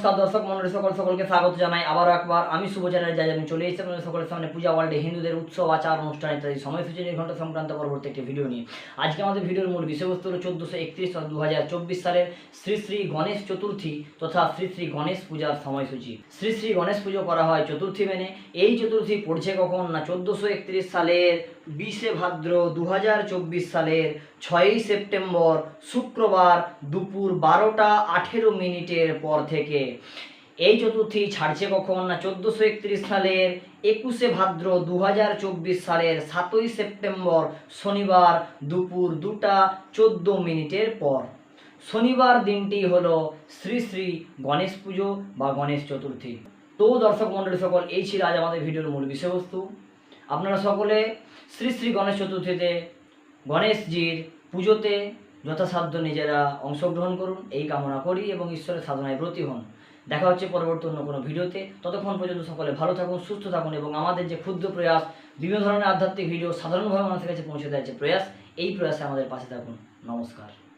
নমস্কার দর্শক মন্ডলী, সকল সকলকে স্বাগত জানাই। আবারও একবার আমি শুভ শুভচারের যাই আমি চলে এসেছি আপনাদের সকলের সামনে পূজা ওয়ার্ল্ডে হিন্দুদের উৎসব, আচার, অনুষ্ঠান ইত্যাদি সময়সূচি নির্ঘণ্ট সংক্রান্ত পরবর্তী একটি ভিডিও নিয়ে। আজকে আমাদের ভিডিওর মূল বিষয়বস্তু হলো চোদ্দোশো একত্রিশ দু হাজার চব্বিশ সালের শ্রী শ্রী গণেশ চতুর্থী তথা শ্রী শ্রী গণেশ পূজার সময়সূচি। শ্রী শ্রী গণেশ পুজো করা হয় চতুর্থী মেনে। এই চতুর্থী পড়ছে কখন? না, চোদ্দোশো একত্রিশ সালের বিশে ভাদ্র দু হাজার চব্বিশ সালের ছয়ই সেপ্টেম্বর শুক্রবার দুপুর বারোটা আঠেরো মিনিটের পর থেকে। এই চতুর্থী ছাড়ছে কখন? না, চোদ্দোশো একত্রিশ সালের একুশে ভাদ্র দু হাজার চব্বিশ সালের সাতই সেপ্টেম্বর শনিবার দুপুর দুটা চোদ্দ মিনিটের পর। শনিবার দিনটি হলো শ্রী শ্রী গণেশ পুজো বা গণেশ চতুর্থী। তো দর্শক মণ্ডলী সকল, এই ছিল আজ আমাদের ভিডিওর মূল বিষয়বস্তু। আপনারা সকলে শ্রী শ্রী গণেশ চতুর্থীতে গণেশজির পুজোতে যথাসাধ্য নিজেরা অংশগ্রহণ করুন, এই কামনা করি এবং ঈশ্বরের সাধনায় ব্রতী হন। দেখা হচ্ছে পরবর্তী অন্য কোনো ভিডিওতে। ততক্ষণ পর্যন্ত সকলে ভালো থাকুন, সুস্থ থাকুন এবং আমাদের যে ক্ষুদ্র প্রয়াস, বিভিন্ন ধরনের আধ্যাত্মিক ভিডিও সাধারণভাবে মানুষের কাছে পৌঁছে দেওয়ার যে প্রয়াস, এই প্রয়াসে আমাদের পাশে থাকুন। নমস্কার।